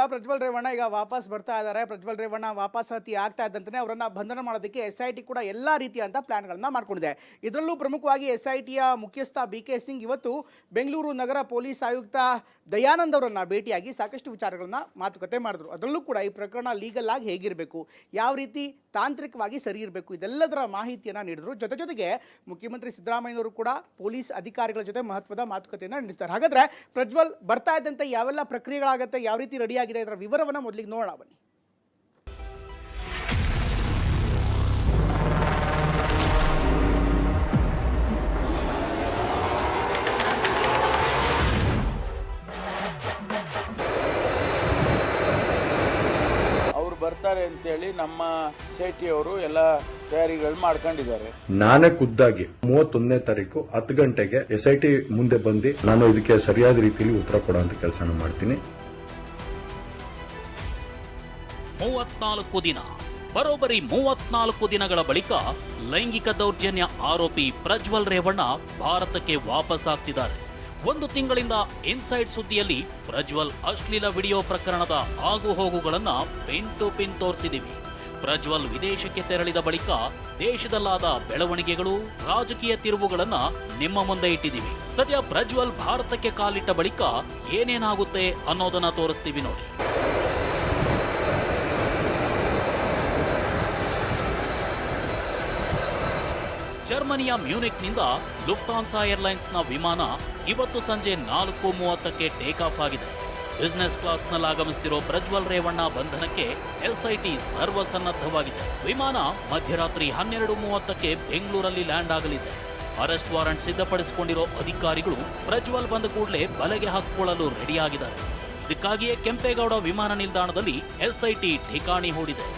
ಕೂಡ ಪ್ರಜ್ವಲ್ ರೇವಣ್ಣ ಈಗ ವಾಪಸ್ ಬರ್ತಾ ಇದ್ದಾರೆ. ಪ್ರಜ್ವಲ್ ರೇವಣ್ಣ ವಾಪಸ್ ಅತಿ ಆಗ್ತಾ ಇದ್ದಂತೆ ಅವರನ್ನ ಬಂಧನ ಮಾಡೋದಕ್ಕೆ ಎಸ್ ಐ ಟಿ ಕೂಡ ಎಲ್ಲ ರೀತಿಯಂತ ಪ್ಲಾನ್ಗಳನ್ನ ಮಾಡ್ಕೊಂಡಿದೆ. ಇದರಲ್ಲೂ ಪ್ರಮುಖವಾಗಿ ಎಸ್ ಐ ಟಿಯ ಮುಖ್ಯಸ್ಥ ಬಿ ಕೆ ಸಿಂಗ್ ಇವತ್ತು ಬೆಂಗಳೂರು ನಗರ ಪೊಲೀಸ್ ಆಯುಕ್ತ ದಯಾನಂದ್ ಅವರನ್ನ ಭೇಟಿಯಾಗಿ ಸಾಕಷ್ಟು ವಿಚಾರಗಳನ್ನ ಮಾತುಕತೆ ಮಾಡಿದ್ರು. ಅದರಲ್ಲೂ ಕೂಡ ಈ ಪ್ರಕರಣ ಲೀಗಲ್ ಆಗಿ ಹೇಗಿರಬೇಕು, ಯಾವ ರೀತಿ ತಾಂತ್ರಿಕವಾಗಿ ಸರಿ ಇರಬೇಕು, ಇದೆಲ್ಲದರ ಮಾಹಿತಿಯನ್ನು ನೀಡಿದ್ರು. ಜೊತೆ ಜೊತೆಗೆ ಮುಖ್ಯಮಂತ್ರಿ ಸಿದ್ದರಾಮಯ್ಯನವರು ಕೂಡ ಪೊಲೀಸ್ ಅಧಿಕಾರಿಗಳ ಜೊತೆ ಮಹತ್ವದ ಮಾತುಕತೆಯನ್ನು ನಡೆಸ್ತಾರೆ ಹಾಗಾದ್ರೆ ಪ್ರಜ್ವಲ್ ಬರ್ತಾ ಇದ್ದಂತೆ ಯಾವೆಲ್ಲ ಪ್ರಕ್ರಿಯೆಗಳಾಗುತ್ತೆ, ಯಾವ ರೀತಿ ರೆಡಿ ಆಗಿದೆ ಇದರ ವಿವರವನ್ನು ಮೊದಲಿಗೆ ನೋಡೋಣ ಬನ್ನಿ. ಅವ್ರು ಬರ್ತಾರೆ ಅಂತೇಳಿ ನಮ್ಮ ಶೆಟ್ಟಿಯವರು ಎಲ್ಲ ತಯಾರಿಗಳು ಮಾಡ್ಕೊಂಡಿದ್ದಾರೆ. ನಾನೇ ಖುದ್ದಾಗಿ ಮೂವತ್ತೊಂದನೇ ತಾರೀಕು ಹತ್ತು ಗಂಟೆಗೆ ಎಸ್ ಐ ಟಿ ಮುಂದೆ ಬಂದು ನಾನು ಇದಕ್ಕೆ ಸರಿಯಾದ ರೀತಿಯಲ್ಲಿ ಉತ್ತರ ಕೊಡುವಂತ ಕೆಲಸ ಮಾಡ್ತೀನಿ. ಮೂವತ್ನಾಲ್ಕು ದಿನ. ಬರೋಬ್ಬರಿ ಮೂವತ್ನಾಲ್ಕು ದಿನಗಳ ಬಳಿಕ ಲೈಂಗಿಕ ದೌರ್ಜನ್ಯ ಆರೋಪಿ ಪ್ರಜ್ವಲ್ ರೇವಣ್ಣ ಭಾರತಕ್ಕೆ ವಾಪಸ್ ಆಗ್ತಿದ್ದಾರೆ. ಒಂದು ತಿಂಗಳಿಂದ ಇನ್ಸೈಡ್ ಸುದ್ದಿಯಲ್ಲಿ ಪ್ರಜ್ವಲ್ ಅಶ್ಲೀಲ ವಿಡಿಯೋ ಪ್ರಕರಣದ ಆಗು ಹೋಗುಗಳನ್ನ ಪಿನ್ ಟು ಪಿನ್ ತೋರಿಸಿದೀವಿ. ಪ್ರಜ್ವಲ್ ವಿದೇಶಕ್ಕೆ ತೆರಳಿದ ಬಳಿಕ ದೇಶದಲ್ಲಾದ ಬೆಳವಣಿಗೆಗಳು, ರಾಜಕೀಯ ತಿರುವುಗಳನ್ನ ನಿಮ್ಮ ಮುಂದೆ ಇಟ್ಟಿದ್ದೀವಿ ಸದ್ಯ ಪ್ರಜ್ವಲ್ ಭಾರತಕ್ಕೆ ಕಾಲಿಟ್ಟ ಬಳಿಕ ಏನೇನಾಗುತ್ತೆ ಅನ್ನೋದನ್ನ ತೋರಿಸ್ತೀವಿ ನೋಡಿ. ಜರ್ಮನಿಯ ಮ್ಯೂನಿಕ್ನಿಂದ ಲುಫ್ತಾನ್ಸಾ ಏರ್ಲೈನ್ಸ್ನ ವಿಮಾನ ಇವತ್ತು ಸಂಜೆ ನಾಲ್ಕು ಮೂವತ್ತಕ್ಕೆ ಟೇಕ್ ಆಫ್ ಆಗಿದೆ. ಬಿಸ್ನೆಸ್ ಕ್ಲಾಸ್ನಲ್ಲಿ ಆಗಮಿಸುತ್ತಿರೋ ಪ್ರಜ್ವಲ್ ರೇವಣ್ಣ ಬಂಧನಕ್ಕೆ ಎಸ್ಐಟಿ ಸರ್ವಸನ್ನದ್ಧವಾಗಿದೆ. ವಿಮಾನ ಮಧ್ಯರಾತ್ರಿ ಹನ್ನೆರಡು ಮೂವತ್ತಕ್ಕೆ ಬೆಂಗಳೂರಲ್ಲಿ ಲ್ಯಾಂಡ್ ಆಗಲಿದೆ. ಅರೆಸ್ಟ್ ವಾರೆಂಟ್ ಸಿದ್ಧಪಡಿಸಿಕೊಂಡಿರೋ ಅಧಿಕಾರಿಗಳು ಪ್ರಜ್ವಲ್ ಬಂದ ಕೂಡಲೇ ಬಲೆಗೆ ಹಾಕಿಕೊಳ್ಳಲು ರೆಡಿಯಾಗಿದ್ದಾರೆ. ಇದಕ್ಕಾಗಿಯೇ ಕೆಂಪೇಗೌಡ ವಿಮಾನ ನಿಲ್ದಾಣದಲ್ಲಿ ಎಸ್ಐಟಿ ಠಿಕಾಣಿ ಹೂಡಿದೆ.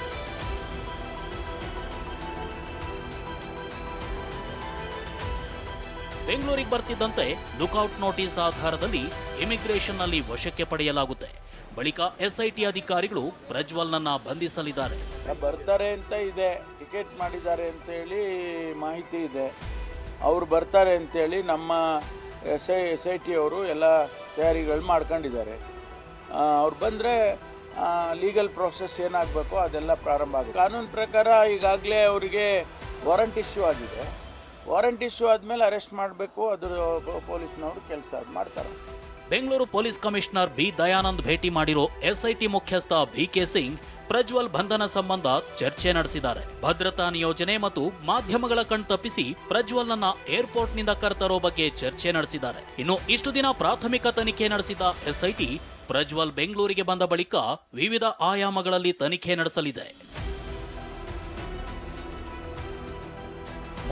ಬೆಂಗಳೂರಿಗೆ ಬರ್ತಿದ್ದಂತೆ ಲುಕೌಟ್ ನೋಟಿಸ್ ಆಧಾರದಲ್ಲಿ ಇಮಿಗ್ರೇಷನ್ನಲ್ಲಿ ವಶಕ್ಕೆ ಪಡೆಯಲಾಗುತ್ತೆ. ಬಳಿಕ ಎಸ್ಐಟಿ ಅಧಿಕಾರಿಗಳು ಪ್ರಜ್ವಲ್ನನ್ನ ಬಂಧಿಸಲಿದ್ದಾರೆ. ಬರ್ತಾರೆ ಅಂತ ಇದೆ. ಟಿಕೆಟ್ ಮಾಡಿದ್ದಾರೆ ಅಂತೇಳಿ ಮಾಹಿತಿ ಇದೆ. ಅವ್ರು ಬರ್ತಾರೆ ಅಂತೇಳಿ ನಮ್ಮ S I S I T ಅವರು ಎಲ್ಲ ತಯಾರಿಗಳು ಮಾಡ್ಕೊಂಡಿದ್ದಾರೆ. ಅವ್ರು ಬಂದರೆ ಲೀಗಲ್ ಪ್ರೋಸೆಸ್ ಏನಾಗಬೇಕು ಅದೆಲ್ಲ ಪ್ರಾರಂಭ ಆಗುತ್ತೆ. ಕಾನೂನು ಪ್ರಕಾರ ಈಗಾಗಲೇ ಅವರಿಗೆ ವಾರಂಟ್ ಇಶ್ಯೂ ಆಗಿದೆ. ವಾರಂಟ್ ಇಶ್ಯೂ ಆದಮೇಲೆ ಅರೆಸ್ಟ್ ಮಾಡಬೇಕು, ಅದ್ರ ಪೊಲೀಸ್ನವರು ಕೆಲಸ ಮಾಡ್ತಾರೆ. Bengaluru police commissioner B Dayanand ಭೇಟಿ ಮಾಡಿರೋ ಎಸ್ಐಟಿ ಮುಖ್ಯಸ್ಥ ಬಿಕೆ ಸಿಂಗ್ ಪ್ರಜ್ವಲ್ ಬಂಧನ ಸಂಬಂಧ ಚರ್ಚೆ ನಡೆಸಿದ್ದಾರೆ. ಭದ್ರತಾ ನಿಯೋಜನೆ ಮತ್ತು ಮಾಧ್ಯಮಗಳ ಕಣ್ತಪ್ಪಿಸಿ ಪ್ರಜ್ವಲ್ನನ್ನ ಏರ್ಪೋರ್ಟ್ನಿಂದ ಕರ್ತರೋ ಬಗ್ಗೆ ಚರ್ಚೆ ನಡೆಸಿದ್ದಾರೆ. ಇನ್ನು ಇಷ್ಟು ದಿನ ಪ್ರಾಥಮಿಕ ತನಿಖೆ ನಡೆಸಿದ ಎಸ್ಐಟಿ ಪ್ರಜ್ವಲ್ ಬೆಂಗಳೂರಿಗೆ ಬಂದ ಬಳಿಕ ವಿವಿಧ ಆಯಾಮಗಳಲ್ಲಿ ತನಿಖೆ ನಡೆಸಲಿದೆ.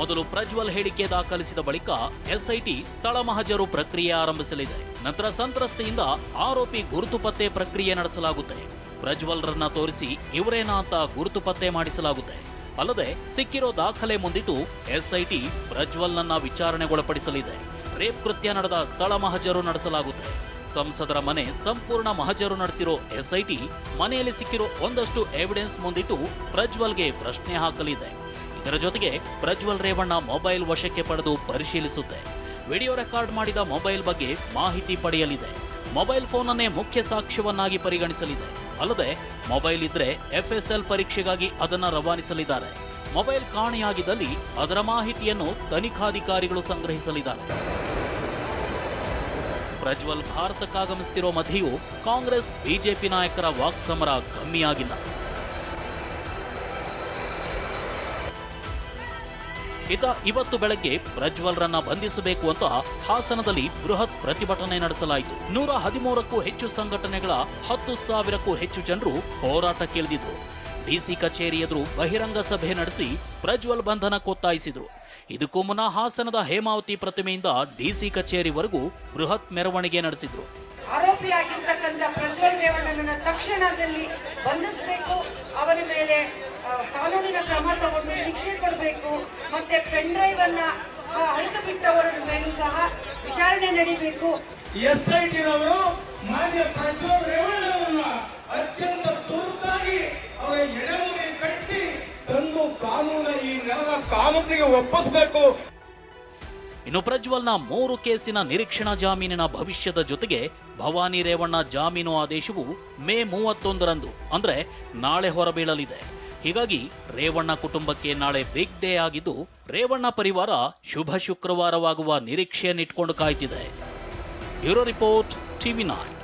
ಮೊದಲು ಪ್ರಜ್ವಲ್ ಹೇಳಿಕೆ ದಾಖಲಿಸಿದ ಬಳಿಕ ಎಸ್ಐಟಿ ಸ್ಥಳ ಮಹಜರು ಪ್ರಕ್ರಿಯೆ ಆರಂಭಿಸಲಿದೆ. ನಂತರ ಸಂತ್ರಸ್ತೆಯಿಂದ ಆರೋಪಿ ಗುರುತು ಪತ್ತೆ ಪ್ರಕ್ರಿಯೆ ನಡೆಸಲಾಗುತ್ತೆ. ಪ್ರಜ್ವಲ್ರನ್ನ ತೋರಿಸಿ ಇವರೇನಾ ಅಂತ ಗುರುತು ಪತ್ತೆ ಮಾಡಿಸಲಾಗುತ್ತೆ. ಅಲ್ಲದೆ ಸಿಕ್ಕಿರೋ ದಾಖಲೆ ಮುಂದಿಟ್ಟು ಎಸ್ಐಟಿ ಪ್ರಜ್ವಲ್ನನ್ನ ವಿಚಾರಣೆಗೊಳಪಡಿಸಲಿದೆ. ರೇಪ್ ಕೃತ್ಯ ನಡೆದ ಸ್ಥಳ ಮಹಜರು ನಡೆಸಲಾಗುತ್ತೆ. ಸಂಸದರ ಮನೆ ಸಂಪೂರ್ಣ ಮಹಜರು ನಡೆಸಿರೋ ಎಸ್ಐಟಿ ಮನೆಯಲ್ಲಿ ಸಿಕ್ಕಿರೋ ಒಂದಷ್ಟು ಎವಿಡೆನ್ಸ್ ಮುಂದಿಟ್ಟು ಪ್ರಜ್ವಲ್ಗೆ ಪ್ರಶ್ನೆ ಹಾಕಲಿದೆ. ಇದರ ಜೊತೆಗೆ ಪ್ರಜ್ವಲ್ ರೇವಣ್ಣ ಮೊಬೈಲ್ ವಶಕ್ಕೆ ಪಡೆದು ಪರಿಶೀಲಿಸುತ್ತೆ. ವಿಡಿಯೋ ರೆಕಾರ್ಡ್ ಮಾಡಿದ ಮೊಬೈಲ್ ಬಗ್ಗೆ ಮಾಹಿತಿ ಪಡೆಯಲಿದೆ. ಮೊಬೈಲ್ ಫೋನನ್ನೇ ಮುಖ್ಯ ಸಾಕ್ಷ್ಯವನ್ನಾಗಿ ಪರಿಗಣಿಸಲಿದೆ. ಅಲ್ಲದೆ, ಮೊಬೈಲ್ ಇದ್ರೆ ಎಫ್ಎಸ್ಎಲ್ ಪರೀಕ್ಷೆಗಾಗಿ ಅದನ್ನು ರವಾನಿಸಲಿದ್ದಾರೆ. ಮೊಬೈಲ್ ಕಾಣೆಯಾಗಿದ್ದಲ್ಲಿ ಅದರ ಮಾಹಿತಿಯನ್ನು ತನಿಖಾಧಿಕಾರಿಗಳು ಸಂಗ್ರಹಿಸಲಿದ್ದಾರೆ. ಪ್ರಜ್ವಲ್ ಭಾರತಕ್ಕಾಗಮಿಸುತ್ತಿರುವ ಮಧ್ಯೆಯೂ ಕಾಂಗ್ರೆಸ್, ಬಿಜೆಪಿ ನಾಯಕರ ವಾಕ್ಸಮರ ಕಮ್ಮಿಯಾಗಿಲ್ಲ. ಇತ ಇವತ್ತು ಬೆಳಗ್ಗೆ ಪ್ರಜ್ವಲ್ರನ್ನ ಬಂಧಿಸಬೇಕು ಅಂತ ಹಾಸನದಲ್ಲಿ ಬೃಹತ್ ಪ್ರತಿಭಟನೆ ನಡೆಸಲಾಯಿತು. ನೂರ ಹದಿಮೂರಕ್ಕೂ ಹೆಚ್ಚು ಸಂಘಟನೆಗಳ ಹತ್ತು ಸಾವಿರಕ್ಕೂ ಹೆಚ್ಚು ಜನರು ಹೋರಾಟಕ್ಕಿಳಿದಿದ್ರು ಡಿಸಿ ಕಚೇರಿ ಎದುರು ಬಹಿರಂಗ ಸಭೆ ನಡೆಸಿ ಪ್ರಜ್ವಲ್ ಬಂಧನಕ್ಕೊತ್ತಾಯಿಸಿದ್ರು ಇದಕ್ಕೂ ಮುನ್ನ ಹಾಸನದ ಹೇಮಾವತಿ ಪ್ರತಿಮೆಯಿಂದ ಡಿಸಿ ಕಚೇರಿವರೆಗೂ ಬೃಹತ್ ಮೆರವಣಿಗೆ ನಡೆಸಿದ್ರು. ಆರೋಪಿಯಾಗಿರ್ತಕ್ಕಂಥ ಪ್ರಜ್ವಲ್ ರೇವಣ್ಣನನ್ನ ತಕ್ಷಣದಲ್ಲಿ ಬಂಧಿಸಬೇಕು ಅವರ ಮೇಲೆ ಕಾನೂನಿನ ಕ್ರಮ ತಗೊಂಡು ಶಿಕ್ಷೆ ಅನ್ನ ಹರಿದು ಬಿಟ್ಟವರ ಮೇಲೂ ಸಹ ವಿಚಾರಣೆ ನಡೀಬೇಕು. ಎಸ್ ಐ ಟಿನವರು ಮಾನ್ಯ ಪ್ರಜ್ವಲ್ ರೇವಣ್ಣವನ್ನ ಅತ್ಯಂತ ತುರ್ತಾಗಿ ಅವರ ಎಡೆಮುರಿ ಕಟ್ಟಿ ತಂದು ಕಾನೂನ ಈ ನೆಲದ ಕಾನೂನಿಗೆ ಒಪ್ಪಿಸಬೇಕು. ಇನ್ನು ಪ್ರಜ್ವಲ್ನ ಮೂರು ಕೇಸಿನ ನಿರೀಕ್ಷಣಾ ಜಾಮೀನಿನ ಭವಿಷ್ಯದ ಜೊತೆಗೆ ಭವಾನಿ ರೇವಣ್ಣ ಜಾಮೀನು ಆದೇಶವು ಮೇ ಮೂವತ್ತೊಂದರಂದು ಅಂದ್ರೆ ನಾಳೆ ಹೊರಬೀಳಲಿದೆ. ಹೀಗಾಗಿ ರೇವಣ್ಣ ಕುಟುಂಬಕ್ಕೆ ನಾಳೆ ಬಿಗ್ ಡೇ ಆಗಿದ್ದು ರೇವಣ್ಣ ಪರಿವಾರ ಶುಭ ಶುಕ್ರವಾರವಾಗುವ ನಿರೀಕ್ಷೆಯನ್ನಿಟ್ಕೊಂಡು ಕಾಯ್ತಿದೆ. Bureau report TV nine